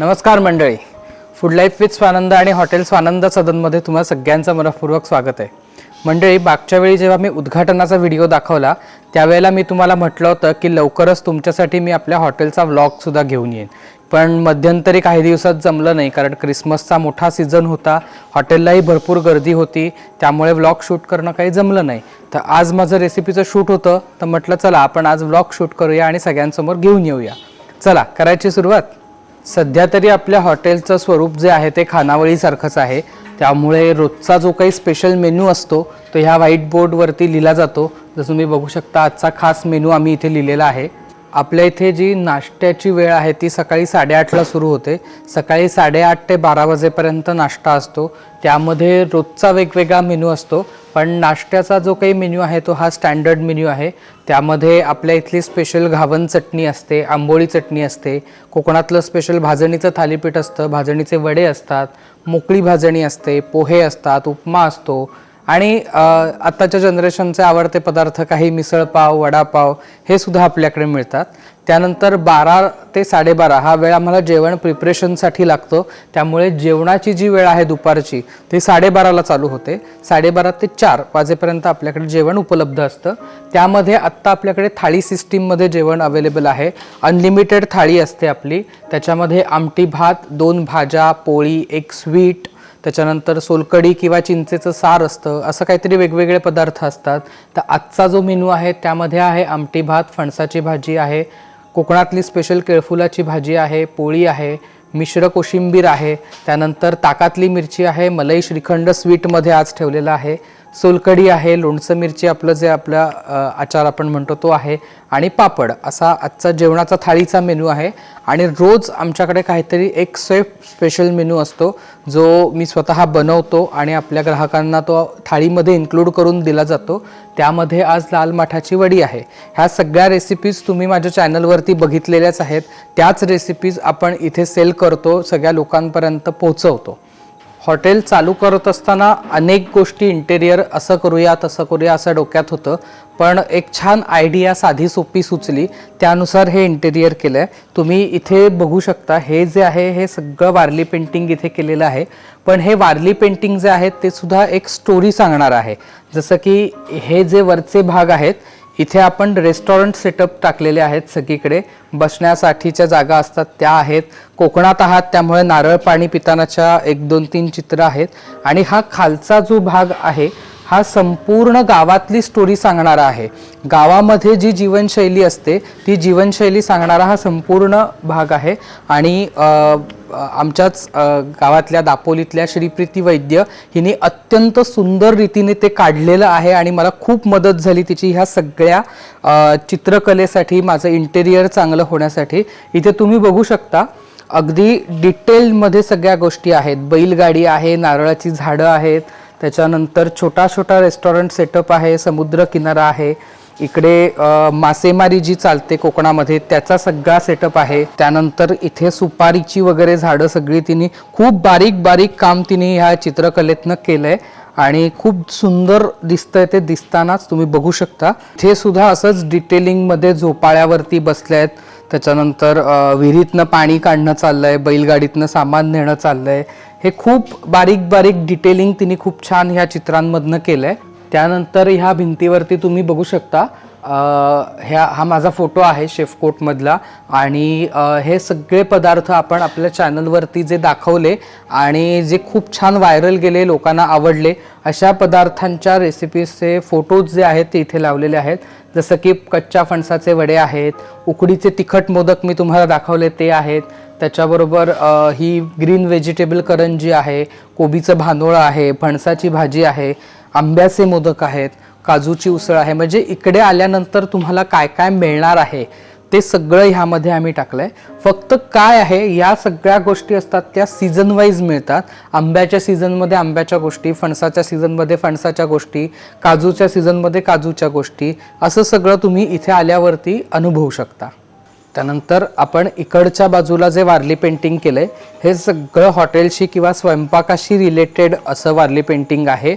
नमस्कार मंडळी. Food life with Swanand आणि हॉटेल स्वानंद सदनमध्ये तुम्हाला सगळ्यांचं मनपूर्वक स्वागत आहे. मंडळी मागच्या वेळी जेव्हा मी उद्घाटनाचा व्हिडिओ दाखवला त्यावेळेला मी तुम्हाला म्हटलं होतं की लवकरच तुमच्यासाठी मी आपल्या हॉटेलचा व्लॉगसुद्धा घेऊन येईन. पण मध्यंतरी काही दिवसात जमलं नाही कारण क्रिसमसचा मोठा सीझन होता हॉटेललाही भरपूर गर्दी होती त्यामुळे व्लॉग शूट करणं काही जमलं नाही. तर आज माझं रेसिपीचं शूट होतं तर म्हटलं चला आपण आज व्लॉग शूट करूया आणि सगळ्यांसमोर घेऊन येऊया. चला करायची सुरुवात. सध्या तरी आपल्या हॉटेलचं स्वरूप जे आहे ते खानावळीसारखंच आहे. त्यामुळे रोजचा जो काही स्पेशल मेनू असतो तो ह्या व्हाईट बोर्डवरती लिहिला जातो. जसं तुम्ही बघू शकता आजचा खास मेनू आम्ही इथे लिहिलेला आहे. आपल्या इथे जी नाश्त्याची वेळ आहे ती सकाळी साडेआठला सुरू होते. सकाळी साडेआठ ते बारा वाजेपर्यंत नाश्ता असतो. त्यामध्ये रोजचा वेगवेगळा मेनू असतो. पण नाश्त्याचा जो काही मेन्यू आहे तो हा स्टँडर्ड मेन्यू आहे. त्यामध्ये आपल्या इथली स्पेशल घावन चटणी असते आंबोळी चटणी असते कोकणातलं स्पेशल भाजणीचं थालीपीठ असतं भाजणीचे वडे असतात मोकळी भाजणी असते पोहे असतात उपमा असतो. आणि आत्ताच्या जनरेशनचे आवडते पदार्थ काही मिसळपाव वडापाव हे सुद्धा आपल्याकडे मिळतात. त्यानंतर बारा ते साडेबारा हा वेळ आम्हाला जेवण प्रिपरेशनसाठी लागतो. त्यामुळे जेवणाची जी वेळ आहे दुपारची ती साडेबाराला चालू होते. साडेबारा ते चार वाजेपर्यंत आपल्याकडे जेवण उपलब्ध असतं. त्यामध्ये आत्ता आपल्याकडे थाळी सिस्टीममध्ये जेवण अवेलेबल आहे. अनलिमिटेड थाळी असते आपली. त्याच्यामध्ये आमटी भात दोन भाज्या पोळी एक स्वीट त्याच्यानंतर सोलकडी किंवा चिंचेचं सार असतं. असं काहीतरी वेगवेगळे पदार्थ असतात. तर आजचा जो मेनू आहे त्यामध्ये आहे आमटी भात फणसाची भाजी आहे कोकणातली स्पेशल केळफुलाची भाजी आहे पोळी आहे मिश्र कोशिंबीर आहे त्यानंतर ताकातली मिरची आहे मलई श्रीखंड स्वीटमध्ये आज ठेवलेलं आहे. सोलकढी आहे लोणचं मिरची आपलं जे आपला आचार आपण म्हणतो तो आहे आणि पापड असा आजचा जेवणाचा थाळीचा मेनू आहे. आणि रोज आमच्याकडे काहीतरी एक सेफ स्पेशल मेनू असतो जो मी स्वतः बनवतो आणि आपल्या ग्राहकांना तो थाळीमध्ये इन्क्लूड करून दिला जातो. त्यामध्ये आज लाल माठाची वडी आहे. ह्या सगळ्या रेसिपीज तुम्ही माझ्या चॅनलवरती बघितलेल्याच आहेत. त्याच रेसिपीज आपण इथे सेल करतो सगळ्या लोकांपर्यंत पोहोचवतो. हॉटेल चालू करत असताना अनेक गोष्टी इंटेरियर असं करूया तसं करूया असं डोक्यात होतं. पण एक छान आयडिया साधी सोपी सुचली. त्यानुसार हे इंटेरियर केलं आहे तुम्ही इथे बघू शकता हे जे आहे हे सगळं वारली पेंटिंग इथे केलेलं आहे. पण हे वारली पेंटिंग जे आहेत ते सुद्धा एक स्टोरी सांगणार आहे. जसं की हे जे वरचे भाग आहेत इथे आपण रेस्टॉरंट सेटअप टाकलेले आहेत सगळीकडे. बसण्यासाठीच्या जागा असतात त्या आहेत. कोकणात आहात त्यामुळे नारळ पाणी पितानाच्या एक दोन तीन चित्र आहेत. आणि हा खालचा जो भाग आहे हा संपूर्ण गावातली स्टोरी सांगणारा आहे. गावामध्ये जी जीवनशैली असते ती जीवनशैली सांगणारा हा संपूर्ण भाग आहे. आणि आमच्याच गावातल्या दापोलीतल्या श्रीप्रीती वैद्य हिने अत्यंत सुंदर रीतीने ते काढलेलं आहे आणि मला खूप मदत झाली तिची ह्या सगळ्या चित्रकलेसाठी माझं इंटेरियर चांगलं होण्यासाठी. इथे तुम्ही बघू शकता अगदी डिटेलमध्ये सगळ्या गोष्टी आहेत. बैलगाडी आहे नारळाची झाडं आहेत त्याच्यानंतर छोटा छोटा रेस्टॉरंट सेटअप आहे समुद्र किनारा आहे. इकडे मासेमारी जी चालते कोकणामध्ये त्याचा सगळा सेटअप आहे. त्यानंतर इथे सुपारीची वगैरे झाडं सगळी तिने खूप बारीक बारीक काम तिने ह्या चित्रकलेतनं केलंय. आणि खूप सुंदर दिसतंय ते दिसतानाच तुम्ही बघू शकता. इथे सुद्धा असंच डिटेलिंगमध्ये झोपाळ्यावरती बसल्या आहेत त्याच्यानंतर विहिरीतनं पाणी काढणं चाललंय बैलगाडीतनं सामान नेणं चाललंय. हे खूप बारीक बारीक डिटेलिंग तिने खूप छान ह्या चित्रांमधनं केलंय. त्यानंतर ह्या भिंतीवरती तुम्ही बघू शकता ह्या हा माझा फोटो आहे शेफकोटमधला आणि हे सगळे पदार्थ आपण आपल्या चॅनलवरती जे दाखवले आणि जे खूप छान व्हायरल गेले लोकांना आवडले अशा पदार्थांच्या रेसिपीजचे फोटोज जे आहेत ते इथे लावलेले आहेत. जसं की कच्च्या फणसाचे वडे आहेत उकडीचे तिखट मोदक मी तुम्हाला दाखवले ते आहेत. त्याच्याबरोबर ही ग्रीन व्हेजिटेबल करंजी आहे कोबीचं भांदोळं आहे फणसाची भाजी आहे आंब्याचे मोदक आहेत. काजूची उसळ आहे. म्हणजे इकडे आल्यानंतर तुम्हाला काय काय मिळणार आहे ते सगळं ह्यामध्ये आम्ही टाकलं आहे फक्त काय आहे या सगळ्या गोष्टी असतात त्या सीझन वाईज मिळतात. आंब्याच्या सीझनमध्ये आंब्याच्या गोष्टी फणसाच्या सीझनमध्ये फणसाच्या गोष्टी काजूच्या सीझनमध्ये काजूच्या गोष्टी असं सगळं तुम्ही इथे आल्यावरती अनुभवू शकता. त्यानंतर आपण इकडच्या बाजूला जे वारली पेंटिंग केलं आहे हे सगळं हॉटेलशी किंवा स्वयंपाकाशी रिलेटेड असं वारली पेंटिंग आहे.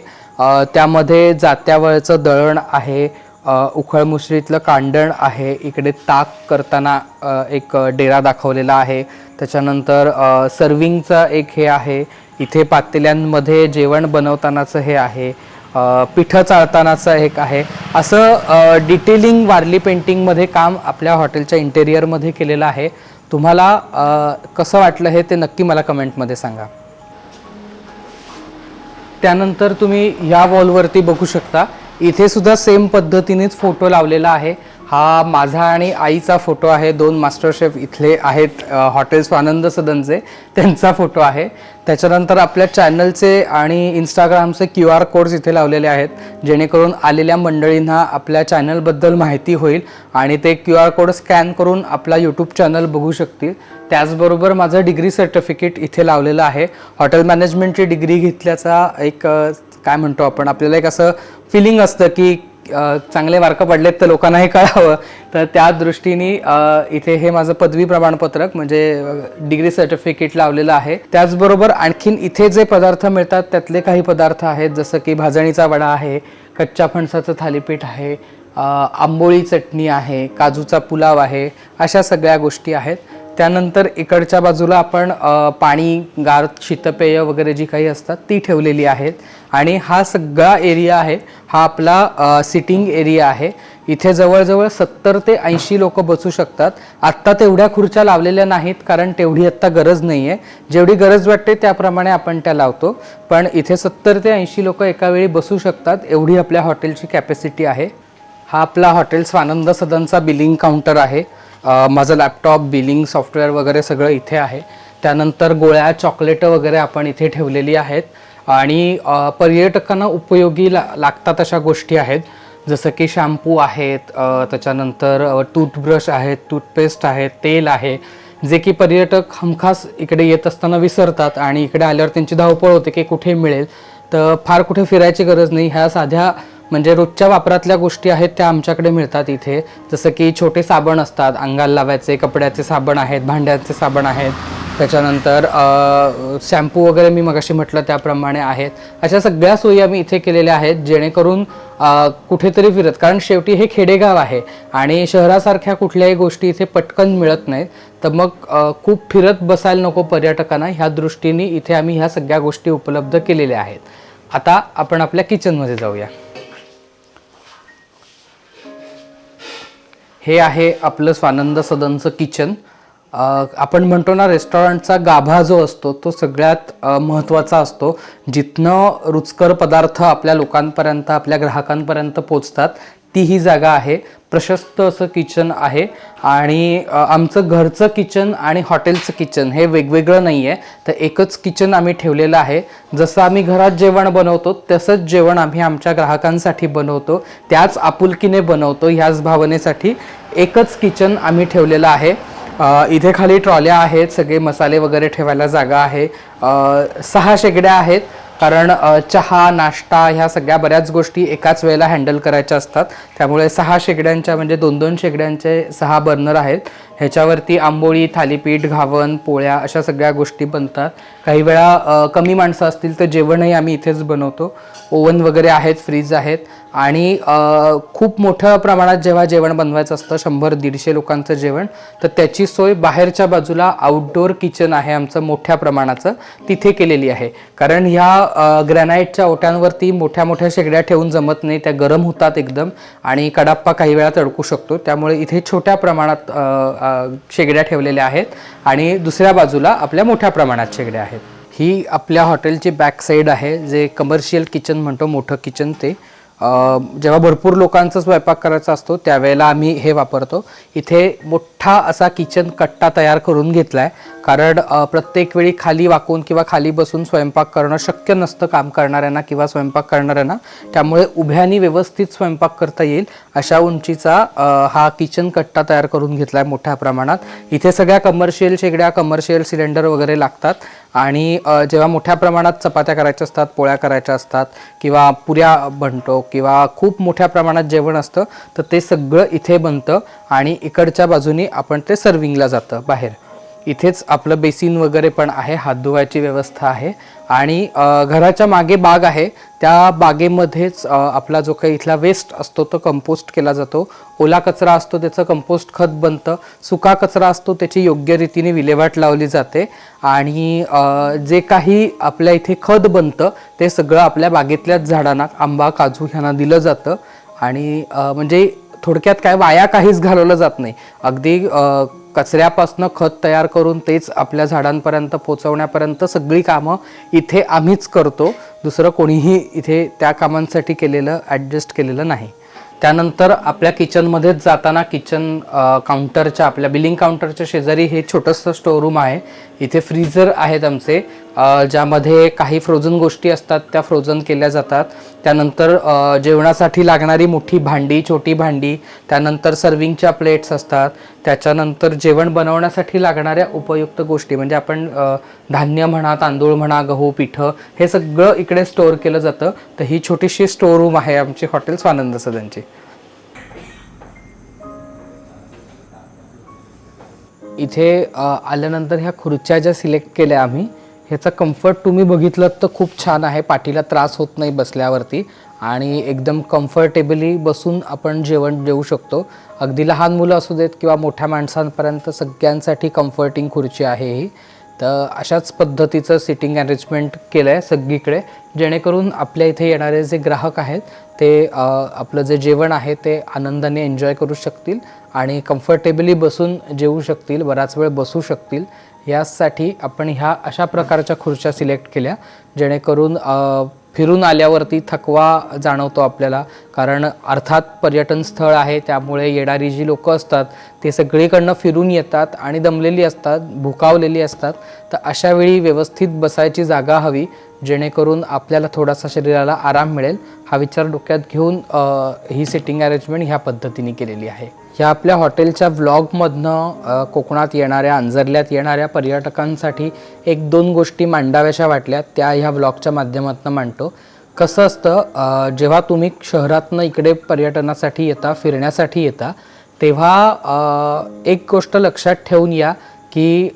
त्यामध्ये जात्यावळचं दळण आहे अ, उखळमुसळीतलं कांडण आहे इकडे ताक करताना एक डेरा दाखवलेला आहे. त्याच्यानंतर सर्विंगचं एक हे आहे इथे पातेल्यांमध्ये जेवण बनवतानाचं हे आहे पिठं चाळतानाचं एक आहे. असं डिटेलिंग वारली पेंटिंगमध्ये काम आपल्या हॉटेलच्या इंटेरियरमध्ये केलेलं आहे. तुम्हाला कसं वाटलं हे ते नक्की मला कमेंटमध्ये सांगा. त्यानंतर तुम्ही या वॉलवरती बघू शकता. इथे सुद्धा सेम पद्धतीनेच फोटो लावलेला आहे. हा माझा आणि आईचा फोटो आहे. दोन मास्टर शेफ इथले आहेत हॉटेल स्वानंद सदनचे. त्यांचा फोटो आहे. त्याच्यानंतर आपल्या चॅनलचे आणि इंस्टाग्रामचे क्यू आर कोड्स इथे लावलेले आहेत. जेणेकरून आलेल्या मंडळींना आपल्या चॅनलबद्दल माहिती होईल आणि ते क्यू आर कोड स्कॅन करून आपला यूट्यूब चॅनल बघू शकतील. त्याचबरोबर माझं डिग्री सर्टिफिकेट इथे लावलेलं आहे. हॉटेल मॅनेजमेंटची डिग्री घेतल्याचा एक काय म्हणतो आपण आपल्याला एक असं फिलिंग असतं की चांगले मार्क पडलेत तर लोकांना हे कळावं. तर त्या दृष्टीने इथे हे माझं पदवी प्रमाणपत्रक म्हणजे डिग्री सर्टिफिकेट लावलेलं आहे. त्याचबरोबर आणखीन इथे जे पदार्थ मिळतात त्यातले काही पदार्थ आहेत जसं की भाजणीचा वडा आहे कच्च्या फणसाचं थालीपीठ आहे आंबोळी चटणी आहे काजूचा पुलाव आहे अशा सगळ्या गोष्टी आहेत. त्यानंतर इकडच्या बाजूला आपण पाणी गार शीतपेय वगैरे जी काही असतात ती ठेवलेली आहेत. आणि हा सगळा एरिया आहे हा आपला सिटिंग एरिया आहे. इथे जवळजवळ सत्तर ते ऐंशी लोक बसू शकतात. आत्ता तेवढ्या खुर्च्या लावलेल्या नाहीत कारण तेवढी आत्ता गरज नाही आहे जेवढी गरज वाटते त्याप्रमाणे आपण त्या लावतो. पण इथे सत्तर ते ऐंशी लोक एका वेळी बसू शकतात एवढी आपल्या हॉटेलची कॅपॅसिटी आहे. हा आपला हॉटेल स्वानंद सदनचा बिलिंग काउंटर आहे. माझं लॅपटॉप बिलिंग सॉफ्टवेअर वगैरे सगळं इथे आहे. त्यानंतर गोळ्या चॉकलेटं वगैरे आपण इथे ठेवलेली आहेत. आणि पर्यटकांना उपयोगी ला लागतात अशा गोष्टी आहेत. जसं की शॅम्पू आहेत त्याच्यानंतर टूथब्रश आहेत टूथपेस्ट आहे तेल आहे. जे की पर्यटक हमखास इकडे येत असताना विसरतात आणि इकडे आल्यावर त्यांची धावपळ होते की कुठे मिळेल. तर फार कुठे फिरायची गरज नाही. ह्या साध्या म्हणजे रोजच्या वापरातल्या गोष्टी आहेत त्या आमच्याकडे मिळतात इथे. जसं की छोटे साबण असतात. अंगाला लावायचे कपड्याचे साबण आहेत भांड्याचे साबण आहेत. त्याच्यानंतर शॅम्पू वगैरे मी मगाशी म्हटलं त्याप्रमाणे आहेत. अशा सगळ्या सोयी आम्ही इथे केलेल्या आहेत जेणेकरून कुठेतरी फिरत. कारण शेवटी हे खेडेगाव आहे आणि शहरासारख्या कुठल्याही गोष्टी इथे पटकन मिळत नाहीत. तर मग खूप फिरत बसायला नको पर्यटकांना. ह्या दृष्टीने इथे आम्ही ह्या सगळ्या गोष्टी उपलब्ध केलेल्या आहेत. आता आपण आपल्या किचनमध्ये जाऊया. हे आहे आपलं स्वानंद सदनचं किचन. आपण म्हणतो ना रेस्टॉरंटचा गाभा जो असतो तो सगळ्यात महत्त्वाचा असतो. जिथनं रुचकर पदार्थ आपल्या लोकांपर्यंत आपल्या ग्राहकांपर्यंत पोचतात ती ही जागा आहे. प्रशस्त असं किचन आहे आणि आमचं घरचं किचन आणि हॉटेलचं किचन हे वेगवेगळं नाही आहे तर एकच किचन आम्ही ठेवलेलं आहे. जसं आम्ही घरात जेवण बनवतो तसंच जेवण आम्ही आमच्या ग्राहकांसाठी बनवतो. त्याच आपुलकीने बनवतो ह्याच भावनेसाठी एकच किचन आम्ही ठेवलेलं आहे. इथे खाली ट्रॉल्या आहेत सगळे मसाले वगैरे ठेवायला जागा आहे. सहा शेगड्या आहेत. कारण चहा नाश्ता ह्या सगळ्या बऱ्याच गोष्टी एकाच वेळेला हँडल करायच्या असतात. त्यामुळे सहा शेगड्यांच्या म्हणजे दोन दोन शेगड्यांचे सहा बर्नर आहेत. ह्याच्यावरती आंबोळी थालीपीठ घावन पोळ्या अशा सगळ्या गोष्टी बनतात. काही वेळा कमी माणसं असतील तर जेवणही आम्ही इथेच बनवतो. ओव्हन वगैरे आहेत फ्रीज आहेत. आणि खूप मोठ्या प्रमाणात जेव्हा जेवण बनवायचं असतं शंभर दीडशे लोकांचं जेवण तर त्याची सोय बाहेरच्या बाजूला आउटडोअर किचन आहे आमचं मोठ्या प्रमाणाचं. तिथे केलेली आहे. कारण ह्या ग्रॅनाईटच्या ओट्यांवरती मोठ्या मोठ्या शेगड्या ठेवून जमत नाही. त्या गरम होतात एकदम. आणि कडाप्पा काही वेळा तडकू शकतो. त्यामुळे इथे छोट्या प्रमाणात शेगड्या ठेवलेल्या आहेत आणि दुसऱ्या बाजूला आपल्या मोठ्या प्रमाणात शेगड्या आहेत. ही आपल्या हॉटेलची बॅक साईड आहे जे कमर्शियल किचन म्हणतो मोठं किचन ते. जेव्हा भरपूर लोकांचा स्वयंपाक करायचा असतो त्यावेळेला आम्ही हे वापरतो. इथे मोठा असा किचन कट्टा तयार करून घेतला आहे कारण प्रत्येक वेळी खाली वाकून किंवा खाली बसून स्वयंपाक करणं शक्य नसतं काम करणाऱ्यांना किंवा स्वयंपाक करणाऱ्यांना. त्यामुळे उभ्यानी व्यवस्थित स्वयंपाक करता येईल अशा उंचीचा हा किचन कट्टा तयार करून घेतला आहे मोठ्या प्रमाणात. इथे सगळ्या कमर्शियल शेगड्या कमर्शियल सिलेंडर वगैरे लागतात. आणि जेव्हा मोठ्या प्रमाणात चपात्या करायच्या असतात पोळ्या करायच्या असतात किंवा पुऱ्या बनतो किंवा खूप मोठ्या प्रमाणात जेवण असतं तर ते सगळं इथे बनतं आणि इकडच्या बाजूनी आपण ते सर्विंगला जातं बाहेर. इथेच आपलं बेसिन वगैरे पण आहे हात धुवायची व्यवस्था आहे. आणि घराच्या मागे बाग आहे. त्या बागेमध्येच आपला जो काही इथला वेस्ट असतो तो कंपोस्ट केला जातो. ओला कचरा असतो त्याचं कंपोस्ट खत बनतं. सुका कचरा असतो त्याची योग्य रीतीने विल्हेवाट लावली जाते. आणि जे काही आपल्या इथे खत बनतं ते सगळं आपल्या बागेतल्याच झाडांना आंबा काजू ह्यांना दिलं जातं. आणि म्हणजे थोडक्यात काय वाया काहीच घालवलं जात नाही. अगदी कचऱ्यापासनं खत तयार करून तेच आपल्या झाडांपर्यंत पोचवण्यापर्यंत सगळी कामं इथे आम्हीच करतो. दुसरं कोणीही इथे त्या कामांसाठी केलेलं ॲडजस्ट केलेलं नाही. त्यानंतर आपल्या किचनमध्येच जाताना किचन काउंटरच्या आपल्या बिलिंग काउंटरच्या शेजारी हे छोटंसं स्टोरूम आहे. इथे फ्रीझर आहेत आमचे ज्यामध्ये काही फ्रोझन गोष्टी असतात त्या फ्रोझन केल्या जातात. त्यानंतर जेवणासाठी लागणारी मोठी भांडी छोटी भांडी त्यानंतर सर्विंगच्या प्लेट्स असतात. त्याच्यानंतर जेवण बनवण्यासाठी लागणाऱ्या उपयुक्त गोष्टी म्हणजे आपण धान्य म्हणा तांदूळ म्हणा गहू पिठं हे सगळं इकडे स्टोअर केलं जातं. तर ही छोटीशी स्टोर रूम आहे आमची हॉटेल स्वानंद सदनची. इथे आल्यानंतर ह्या खुर्च्या ज्या सिलेक्ट केल्या आम्ही ह्याचा कम्फर्ट तुम्ही बघितलं तर खूप छान आहे. पाठीला त्रास होत नाही बसल्यावरती. आणि एकदम कम्फर्टेबली बसून आपण जेवण देऊ शकतो. अगदी लहान मुलं असू देत किंवा मोठ्या माणसांपर्यंत सगळ्यांसाठी कम्फर्टिंग खुर्ची आहे ही. तर अशाच पद्धतीचं सिटिंग अरेंजमेंट केलं आहे सगळीकडे. जेणेकरून आपल्या इथे येणारे जे ग्राहक आहेत ते आपलं जे जेवण आहे ते आनंदाने एन्जॉय करू शकतील आणि कम्फर्टेबली बसून जेवू शकतील बराच वेळ बसू शकतील. यासाठी आपण ह्या अशा प्रकारच्या खुर्च्या सिलेक्ट केल्या जेणेकरून फिरून आल्यावरती थकवा जाणवतो आपल्याला. कारण अर्थात पर्यटन स्थळ आहे त्यामुळे येणारी जी लोकं असतात ते सगळीकडनं फिरून येतात आणि दमलेली असतात भुकावलेली असतात. तर अशावेळी व्यवस्थित बसायची जागा हवी जेणेकरून आपल्याला थोडासा शरीराला आराम मिळेल. हा विचार डोक्यात घेऊन ही सिटिंग अरेंजमेंट ह्या पद्धतीने केलेली आहे. ह्या आपल्या हॉटेलच्या व्लॉगमधनं कोकणात येणाऱ्या अंजरल्यात येणाऱ्या पर्यटकांसाठी एक दोन गोष्टी मांडाव्याशा वाटल्या त्या ह्या व्लॉगच्या माध्यमातून मांडतो. कसं असतं जेव्हा तुम्ही शहरातनं इकडे पर्यटनासाठी येता फिरण्यासाठी येता तेव्हा एक गोष्ट लक्षात ठेवून या की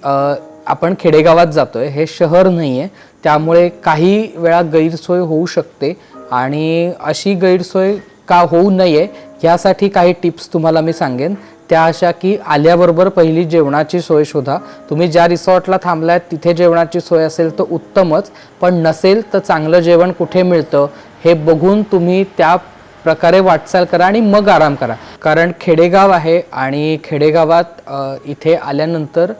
आपण खेडेगावात जातो आहे हे शहर नाही आहे त्यामुळे काही वेळा गैरसोय होऊ शकते आणि अशी गैरसोय का होऊ नये यासाठी काही टिप्स तुम्हाला मी सांगेन. त्या अशा की आल्याबरोबर पहिली जेवणाची सोय शोधा. तुम्ही ज्या रिसॉर्टला थांबलाय तिथे जेवणाची सोय असेल तर उत्तमच. पण नसेल तर चांगलं जेवण कुठे मिळतं हे बघून तुम्ही त्या प्रकारे वाटचाल करा आणि मग आराम करा. कारण खेडेगाव आहे आणि खेडेगावात इथे आल्यानंतर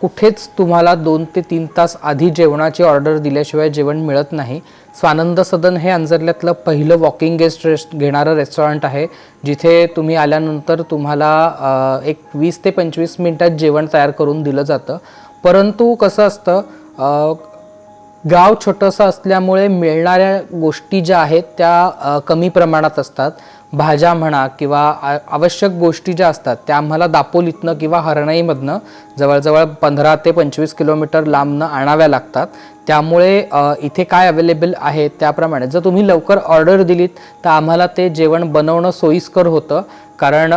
कुठेच तुम्हाला दोन ते तीन तास आधी जेवणाची ऑर्डर दिल्याशिवाय जेवण मिळत नाही. स्वानंद सदन हे अंजरल्यातलं पहिलं वॉकिंग गेस्ट रेस्ट घेणारं रेस्टॉरंट आहे जिथे तुम्ही आल्यानंतर तुम्हाला एक वीस ते पंचवीस मिनटात जेवण तयार करून दिलं जातं. परंतु कसं असतं गाव छोटंसं असल्यामुळे मिळणाऱ्या गोष्टी ज्या आहेत त्या कमी प्रमाणात असतात. भाज्या म्हणा किंवा आ- आवश्यक गोष्टी ज्या असतात त्या आम्हाला दापोलीतनं किंवा हरणाईमधनं जवळजवळ पंधरा ते पंचवीस किलोमीटर लांबनं आणाव्या लागतात. त्यामुळे इथे काय अवेलेबल आहे त्याप्रमाणे जर तुम्ही लवकर ऑर्डर दिलीत तर आम्हाला ते जेवण बनवणं सोयीस्कर होतं. कारण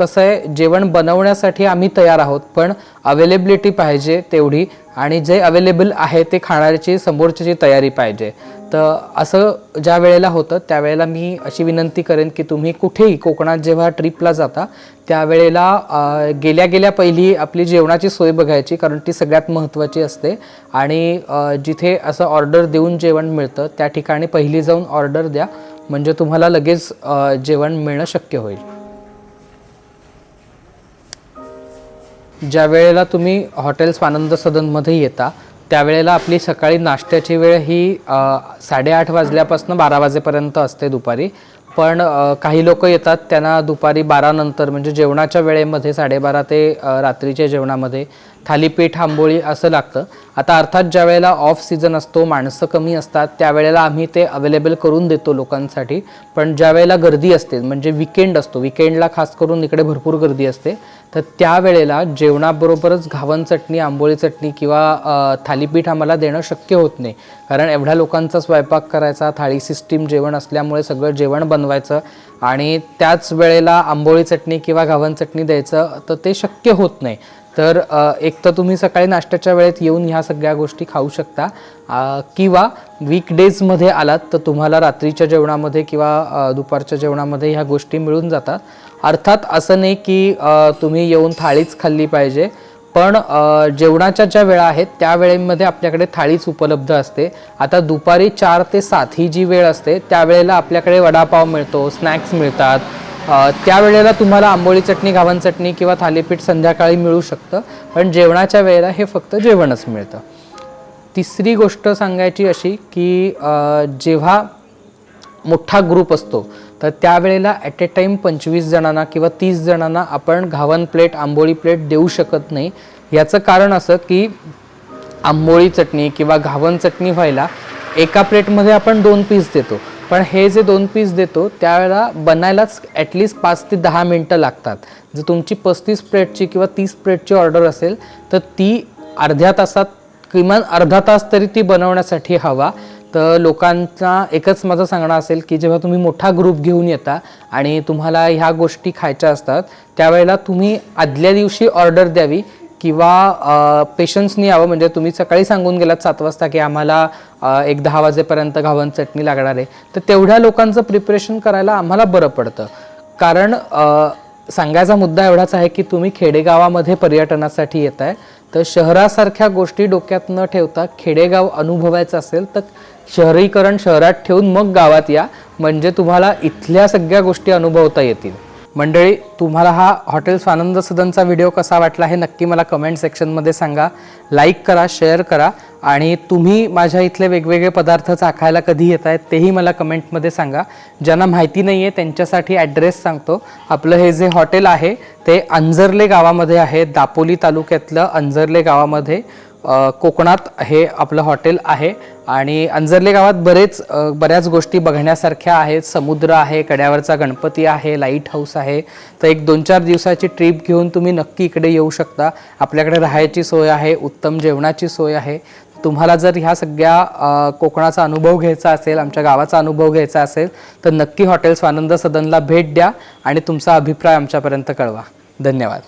कसं आहे जेवण बनवण्यासाठी आम्ही तयार आहोत पण अवेलेबिलिटी पाहिजे तेवढी आणि जे अवेलेबल आहे ते खाण्याची समोरच्याची तयारी पाहिजे. तर असं ज्या वेळेला होतं त्यावेळेला मी अशी विनंती करेन की तुम्ही कुठेही कोकणात जेव्हा ट्रिपला जाता त्यावेळेला गेल्या गेल्या पहिली आपली जेवणाची सोय बघायची कारण ती सगळ्यात महत्त्वाची असते. आणि जिथे असं ऑर्डर देऊन जेवण मिळतं त्या ठिकाणी पहिली जाऊन ऑर्डर द्या म्हणजे तुम्हाला लगेच जेवण मिळणं शक्य होईल. ज्या वेळेला तुम्ही हॉटेल्स आनंद सदनमध्ये येता त्यावेळेला आपली सकाळी नाश्त्याची वेळ ही साडेआठ वाजल्यापासून बारा वाजेपर्यंत असते दुपारी. पण काही लोक येतात त्यांना दुपारी बारानंतर म्हणजे जेवणाच्या वेळेमध्ये साडेबारा ते रात्रीच्या जेवणामध्ये थालीपीठ आंबोळी असं लागतं. आता अर्थात ज्या वेळेला ऑफ सीझन असतो माणसं कमी असतात त्यावेळेला आम्ही ते अवेलेबल करून देतो लोकांसाठी. पण ज्या वेळेला गर्दी असते म्हणजे विकेंड असतो विकेंडला खास करून इकडे भरपूर गर्दी असते तर त्यावेळेला जेवणाबरोबरच घावन चटणी आंबोळी चटणी किंवा थालीपीठ आम्हाला देणं शक्य होत नाही. कारण एवढ्या लोकांचा स्वयंपाक करायचा थाळी सिस्टीम जेवण असल्यामुळे सगळं जेवण बनवायचं आणि त्याच वेळेला आंबोळी चटणी किंवा घावन चटणी द्यायचं तर ते शक्य होत नाही. तर एक तर तुम्ही सकाळी नाश्त्याच्या वेळेत येऊन ह्या सगळ्या गोष्टी खाऊ शकता. किंवा वीकडेजमध्ये आलात तर तुम्हाला रात्रीच्या जेवणामध्ये किंवा दुपारच्या जेवणामध्ये ह्या गोष्टी मिळून जातात. अर्थात असं नाही की तुम्ही येऊन थाळीच खाल्ली पाहिजे. पण जेवणाच्या ज्या वेळा आहेत त्या वेळेमध्ये आपल्याकडे थाळीच उपलब्ध असते. आता दुपारी चार ते सात ही जी वेळ असते त्यावेळेला आपल्याकडे वडापाव मिळतो स्नॅक्स मिळतात त्यावेळेला तुम्हाला आंबोळी चटणी घावन चटणी किंवा थालीपीठ संध्याकाळी मिळू शकतं. पण जेवणाच्या वेळेला हे फक्त जेवणच मिळतं. तिसरी गोष्ट सांगायची अशी की जेव्हा मोठा ग्रुप असतो तर त्यावेळेला ॲट ए टाईम पंचवीस जणांना किंवा तीस जणांना आपण घावन प्लेट आंबोळी प्लेट देऊ शकत नाही. याचं कारण असं की आंबोळी चटणी किंवा घावन चटणी व्हायला एका प्लेटमध्ये आपण दोन पीस देतो. पण हे जे दोन पीस देतो त्यावेळेला बनायलाच ॲटलिस्ट पाच ते दहा मिनटं लागतात. जर तुमची पस्तीस प्लेटची किंवा तीस प्लेटची ऑर्डर असेल तर ती अर्ध्या तासात किमान अर्धा तास तरी ती बनवण्यासाठी हवा. तर लोकांना एकच माझं सांगणं असेल की जेव्हा तुम्ही मोठा ग्रुप घेऊन येता आणि तुम्हाला ह्या गोष्टी खायच्या असतात त्यावेळेला तुम्ही आदल्या दिवशी ऑर्डर द्यावी. किंवा पेशन्सनी यावं म्हणजे तुम्ही सकाळी सांगून गेलात सात वाजता की आम्हाला एक दहा वाजेपर्यंत घावन चटणी लागणार आहे. तर तेवढ्या लोकांचं प्रिपरेशन करायला आम्हाला बरं पडतं. कारण सांगायचा मुद्दा एवढाच आहे की तुम्ही खेडेगावामध्ये पर्यटनासाठी येत आहे तर शहरासारख्या गोष्टी डोक्यात न ठेवता खेडेगाव अनुभवायचं असेल तर शहरीकरण शहरात ठेवून मग गावात या. म्हणजे तुम्हाला इथल्या सगळ्या गोष्टी अनुभवता येतील. मंडळी तुम्हाला हा हॉटेल स्वानंद सदनचा व्हिडिओ कसा वाटला हे नक्की मला कमेंट सेक्शनमध्ये सांगा. लाईक करा शेअर करा आणि तुम्ही माझ्या इथले वेगवेगळे पदार्थ चाखायला कधी येत आहेत तेही मला कमेंटमध्ये सांगा. ज्यांना माहिती नाही आहे त्यांच्यासाठी ॲड्रेस सांगतो. आपलं हे जे हॉटेल आहे ते अंजर्ले गावामध्ये आहे दापोली तालुक्यातलं अंजर्ले गावामध्ये. कोकणात हे आपलं हॉटेल आहे. आणि अंजर्ले गावात बरेच बऱ्याच गोष्टी बघण्यासारख्या आहेत. समुद्र आहे कड्यावरचा गणपती आहे लाइट हाऊस आहे. तर एक दोन चार दिवसाची ट्रीप घेऊन तुम्ही नक्की इकडे येऊ शकता. आपल्याकडे राहायची सोय आहे उत्तम जेवणाची सोय आहे. तुम्हाला जर ह्या सगळ्या कोकणाचा अनुभव घ्यायचा असेल आमच्या गावाचा अनुभव घ्यायचा असेल तर नक्की हॉटेल स्वानंद सदनला भेट द्या आणि तुमचा अभिप्राय आमच्यापर्यंत कळवा. धन्यवाद.